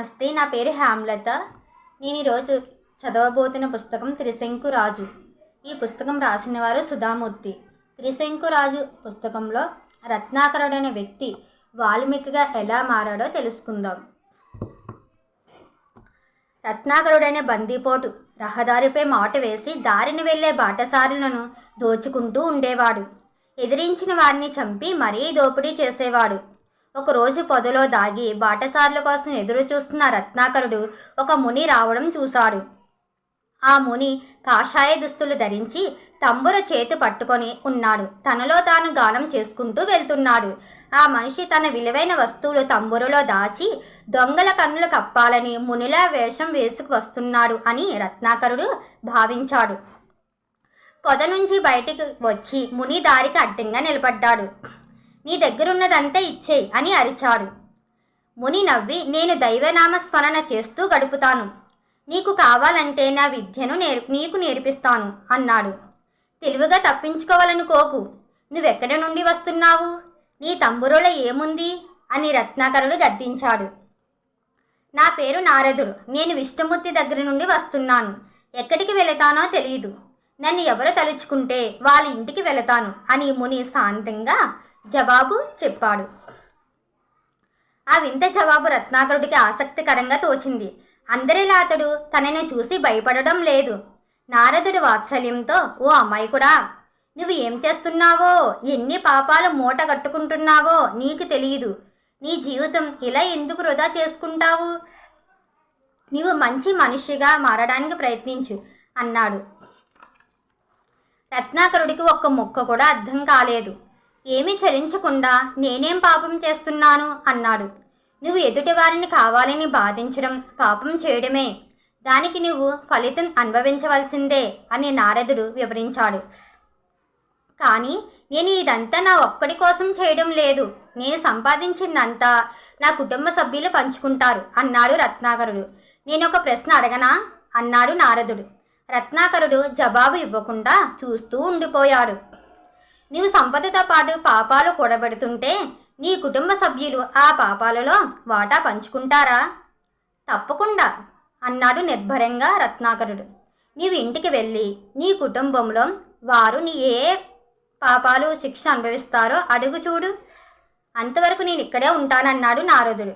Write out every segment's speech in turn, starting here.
నమస్తే నా పేరు హేమలత. నేను ఈరోజు చదవబోతున్న పుస్తకం త్రిశంకు రాజు. ఈ పుస్తకం రాసిన వారు సుధామూర్తి. త్రిశంకు రాజు పుస్తకంలో రత్నాకరుడనే వ్యక్తి వాల్మీకిగా ఎలా మారాడో తెలుసుకుందాం. రత్నాకరుడనే బందీపోటు రహదారిపై మాట వేసి దారిని వెళ్ళే బాటసారులను దోచుకుంటూ ఉండేవాడు. ఎదిరించిన వారిని చంపి మరీ దోపిడీ చేసేవాడు. ఒకరోజు పొదలో దాగి బాటసార్ల కోసం ఎదురు చూస్తున్న రత్నాకరుడు ఒక ముని రావడం చూశాడు. ఆ ముని కాషాయ దుస్తులు ధరించి తంబుర చేతి పట్టుకొని ఉన్నాడు. తనలో తాను గానం చేసుకుంటూ వెళ్తున్నాడు. ఆ మనిషి తన విలువైన వస్తువులు తంబురలో దాచి దొంగల కన్నులు కప్పాలని మునిలా వేషం వేసుకు వస్తున్నాడు అని రత్నాకరుడు భావించాడు. పొద నుంచి బయటికి వచ్చి ముని దారికి అడ్డంగా నిలబడ్డాడు. నీ దగ్గరున్నదంతా ఇచ్చేయి అని అరిచాడు. ముని నవ్వి నేను దైవనామ స్మరణ చేస్తూ గడుపుతాను. నీకు కావాలంటే నా విద్యను నేర్ నీకు నేర్పిస్తాను అన్నాడు. తెలివిగా తప్పించుకోవాలనుకోకు నువ్వెక్కడి నుండి వస్తున్నావు? నీ తమ్మురులో ఏముంది? అని రత్నాకరుడు గద్దించాడు. నా పేరు నారదుడు. నేను విష్ణుమూర్తి దగ్గర నుండి వస్తున్నాను. ఎక్కడికి వెళతానో తెలియదు నన్ను ఎవరు తలుచుకుంటే వాళ్ళ ఇంటికి వెళతాను అని ముని శాంతంగా జవాబు చెప్పాడు. ఆ వింత జవాబు రత్నాకరుడికి ఆసక్తికరంగా తోచింది. అందరిలా అతడు తనని చూసి భయపడడం లేదు. నారదుడి వాత్సల్యంతో ఓ అమ్మాయికుడా నువ్వు ఏం చేస్తున్నావో? ఎన్ని పాపాలు మూట కట్టుకుంటున్నావో నీకు తెలియదు నీ జీవితం ఇలా ఎందుకు వృధా చేసుకుంటావు? నీవు మంచి మనిషిగా మారడానికి ప్రయత్నించు అన్నాడు. రత్నాకరుడికి ఒక్క ముక్క కూడా అర్థం కాలేదు. ఏమీ చలించకుండా నేనేం పాపం చేస్తున్నాను అన్నాడు. నువ్వు ఎదుటి వారిని కావాలని బాధించడం పాపం చేయడమే. దానికి నువ్వు ఫలితం అనుభవించవలసిందే అని నారదుడు వివరించాడు. కానీ నేను ఇదంతా నా ఒక్కడి కోసం చేయడం లేదు. నేను సంపాదించిందంతా నా కుటుంబ సభ్యులు పంచుకుంటారు అన్నాడు రత్నాకరుడు. నేను ఒక ప్రశ్న అడగనా? అన్నాడు నారదుడు. రత్నాకరుడు జవాబు ఇవ్వకుండా చూస్తూ ఉండిపోయాడు. నీవు సంపదతో పాటు పాపాలు కూడబెడుతుంటే నీ కుటుంబ సభ్యులు ఆ పాపాలలో వాటా పంచుకుంటారా? తప్పకుండా అన్నాడు నిర్భరంగా రత్నాకరుడు. నీవు ఇంటికి వెళ్ళి నీ కుటుంబంలో వారు నీ ఏ పాపాలు శిక్ష అనుభవిస్తారో అడుగు చూడు. అంతవరకు నేను ఇక్కడే ఉంటానన్నాడు నారదుడు.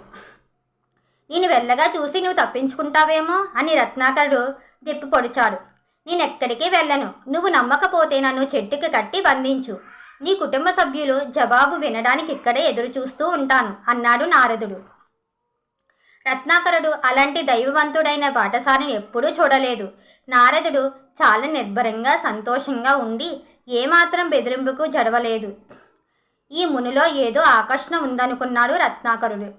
నేను వెళ్ళగా చూసి నువ్వు తప్పించుకుంటావేమో అని రత్నాకరుడు దిప్పి పొడిచాడు. నేను ఎక్కడికి వెళ్ళను. నువ్వు నమ్మకపోతే నన్ను చెట్టుకి కట్టి బంధించు. నీ కుటుంబ సభ్యులు జవాబు వినడానికి ఇక్కడే ఎదురు చూస్తూ ఉంటాను అన్నాడు నారదుడు. రత్నాకరుడు అలాంటి దైవవంతుడైన బాటసారిని ఎప్పుడూ చూడలేదు. నారదుడు చాలా నిర్భరంగా సంతోషంగా ఉండి ఏమాత్రం బెదిరింపుకు జడవలేదు. ఈ మునిలో ఏదో ఆకర్షణ ఉందనుకున్నాడు రత్నాకరుడు.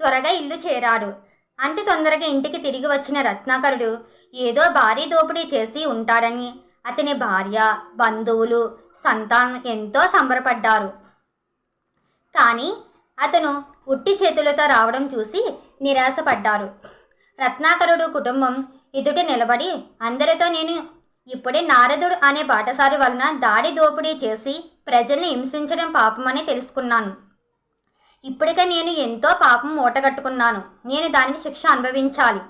త్వరగా ఇల్లు చేరాడు. అంత తొందరగా ఇంటికి తిరిగి వచ్చిన రత్నాకరుడు ఏదో భారీ దోపిడీ చేసి ఉంటాడని. అతని భార్య బంధువులు సంతానం ఎంతో సంబరపడ్డారు. కానీ అతను ఉట్టి చేతులతో రావడం చూసి నిరాశపడ్డారు. రత్నాకరుడు కుటుంబం ఎదుట నిలబడి అందరితో నేను ఇప్పుడే నారదుడు అనే బాటసారి వలన దాడి దోపిడీ చేసి ప్రజల్ని హింసించడం పాపమని తెలుసుకున్నాను. ఇప్పటికే నేను ఎంతో పాపం మూటగట్టుకున్నాను. నేను దానికి శిక్ష అనుభవించాలి.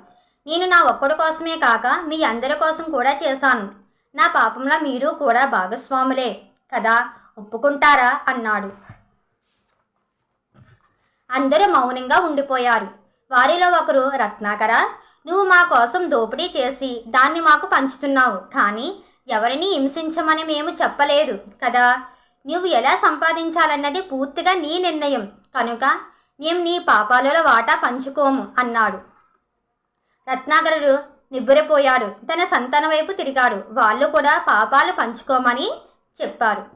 నేను నా ఒక్కడి కోసమే కాక మీ అందరి కోసం కూడా చేశాను. నా పాపంలో మీరు కూడా భాగస్వాములే కదా ఒప్పుకుంటారా? అన్నాడు. అందరూ మౌనంగా ఉండిపోయారు. వారిలో ఒకరు రత్నాకర నువ్వు మా కోసం దోపిడీ చేసి దాన్ని మాకు పంచుతున్నావు కానీ ఎవరిని హింసించమని మేము చెప్పలేదు కదా. నువ్వు ఎలా సంపాదించాలన్నది పూర్తిగా నీ నిర్ణయం కనుక మేము నీ పాపాలలో వాటా పంచుకోము అన్నాడు. రత్నాకరుడు నిబ్బురిపోయాడు. తన సంతన వైపు తిరిగాడు. వాళ్ళు కూడా పాపాలు పంచుకోమని చెప్పారు.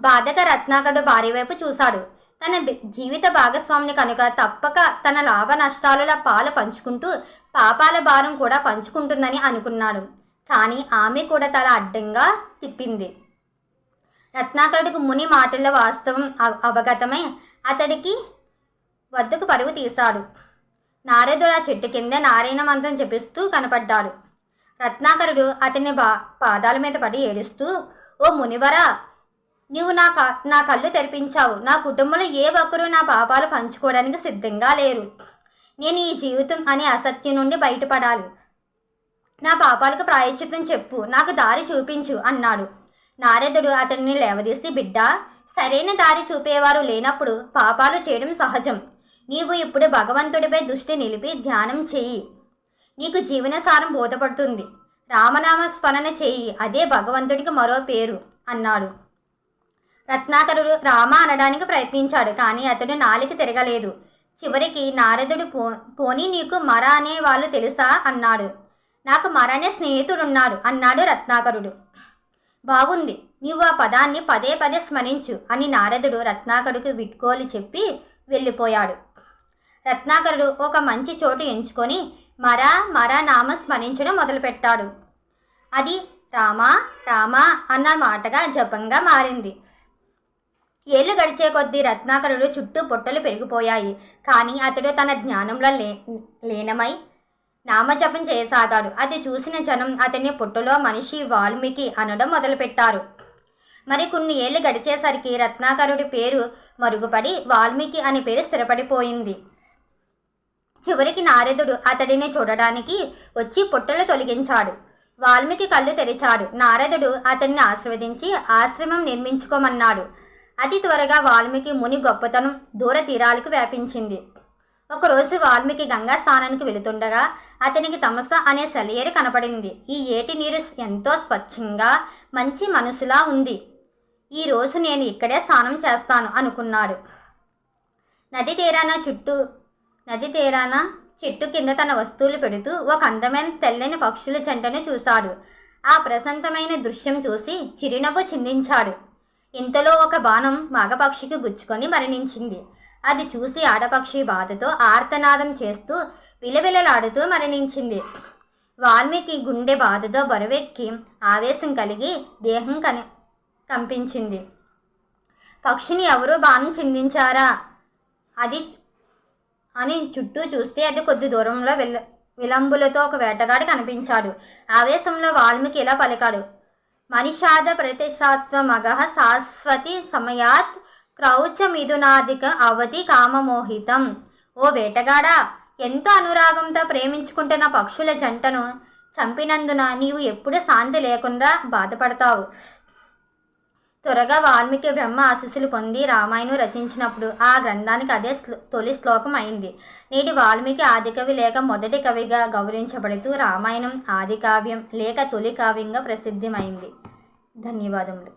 బాధగా రత్నాకరుడు భార్య వైపు చూశాడు. తన జీవిత భాగస్వామిని కనుక తప్పక తన లాభ నష్టాలలో పాలు పంచుకుంటూ పాపాల భారం కూడా పంచుకుంటుందని అనుకున్నాడు. కానీ ఆమె కూడా తల అడ్డంగా తిప్పింది. రత్నాకరుడికి ముని మాటల వాస్తవం అవ- అవగతమై అతడికి వద్దకు పరుగు తీశాడు. నారదుడు ఆ చెట్టు కింద నారాయణ మంత్రం జపిస్తూ కనపడ్డాడు. రత్నాకరుడు అతని బా పాదాల మీద పడి ఏడుస్తూ ఓ మునివరా నీవు నా క నా కళ్ళు తెరిపించావు. నా కుటుంబంలో ఏ ఒక్కరూ నా పాపాలు పంచుకోవడానికి సిద్ధంగా లేరు. నేను ఈ జీవితం అనే అసత్యం నుండి బయటపడాలి. నా పాపాలకు ప్రాయశ్చిత్తం చెప్పు. నాకు దారి చూపించు అన్నాడు. నారదుడు అతన్ని లేవదీసి బిడ్డ సరైన దారి చూపేవారు లేనప్పుడు పాపాలు చేయడం సహజం. నీవు ఇప్పుడు భగవంతుడిపై దృష్టి నిలిపి ధ్యానం చెయ్యి. నీకు జీవనసారం బోధపడుతుంది. రామనామ స్మరణ చెయ్యి. అదే భగవంతుడికి మరో పేరు అన్నాడు. రత్నాకరుడు రామ అనడానికి ప్రయత్నించాడు కానీ అతడు నాలిక తిరగలేదు. చివరికి నారదుడు పో పోనీ నీకు మర అనే వాళ్ళు తెలుసా? అన్నాడు. నాకు మర అనే స్నేహితుడున్నాడు అన్నాడు రత్నాకరుడు. బాగుంది. నీవు ఆ పదాన్ని పదే పదే స్మరించు అని నారదుడు రత్నాకరుడికి విట్కోలు చెప్పి వెళ్ళిపోయాడు. రత్నాకరుడు ఒక మంచి చోటు ఎంచుకొని మర మర నామ స్మరించడం మొదలుపెట్టాడు. అది రామా రామా అన్న మాటగా జపంగా మారింది. ఏళ్ళు గడిచే కొద్దీ రత్నాకరుడు చుట్టూ పొట్టలు పెరిగిపోయాయి. కానీ అతడు తన జ్ఞానంలో లే లీనమై నామజపం చేయసాగాడు. అది చూసిన జనం అతన్ని పుట్టలో మనిషి వాల్మీకి అనడం మొదలుపెట్టారు. మరి కొన్ని ఏళ్ళు గడిచేసరికి రత్నాకరుడి పేరు మరుగుపడి వాల్మీకి అనే పేరు స్థిరపడిపోయింది. చివరికి నారదుడు అతడిని చూడడానికి వచ్చి పుట్టలు తొలగించాడు. వాల్మీకి కళ్ళు తెరిచాడు. నారదుడు అతన్ని ఆశీర్వదించి ఆశ్రమం నిర్మించుకోమన్నాడు. అతి త్వరగా వాల్మీకి ముని గొప్పతనం దూర తీరాలకు వ్యాపించింది. ఒకరోజు వాల్మీకి గంగా స్నానానికి వెళుతుండగా అతనికి తమస అనే సెలయేరు కనపడింది. ఈ ఏటి నీరు ఎంతో స్వచ్ఛంగా మంచి మనసులా ఉంది. ఈ రోజు నేను ఇక్కడే స్నానం చేస్తాను అనుకున్నాడు. నది తీరాన చుట్టూ నది తీరాన చెట్టు కింద తన వస్తువులు పెడుతూ ఒక అందమైన తెల్లని పక్షుల జంటను చూశాడు. ఆ ప్రశాంతమైన దృశ్యం చూసి చిరునవ్వు చిందించాడు. ఇంతలో ఒక బాణం మగపక్షికి గుచ్చుకొని మరణించింది. అది చూసి ఆడపక్షి బాధతో ఆర్తనాదం చేస్తూ విలవిలలాడుతూ మరణించింది. వాల్మీకి గుండె బాధతో బరువెక్కి ఆవేశం కలిగి దేహం కని కంపించింది. పక్షిని ఎవరూ బాణం చిందించారా? అది అని చుట్టూ చూస్తే అది కొద్ది దూరంలో విల విలంబులతో ఒక వేటగాడు కనిపించాడు. ఆవేశంలో వాల్మీకి ఇలా పలికాడు. మనిషాద ప్రతిశాత్వ మగ శాశ్వతి సమయాత్ క్రౌచమిథునాదిక అవధి కామమోహితం. ఓ వేటగాడా ఎంతో అనురాగంతో ప్రేమించుకుంటున్న పక్షుల జంటను చంపినందున నీవు ఎప్పుడు శాంతి లేకుండా బాధపడతావు. త్వరగా వాల్మీకి బ్రహ్మ ఆశీస్సులు పొంది రామాయణం రచించినప్పుడు ఆ గ్రంథానికి అదే శ్లో తొలి శ్లోకం అయింది. నేటి వాల్మీకి ఆదికవి లేక మొదటి కవిగా గౌరవించబడుతూ రామాయణం ఆది కావ్యం లేక తొలి కావ్యంగా ప్రసిద్ధమైంది ధన్యవాదములు.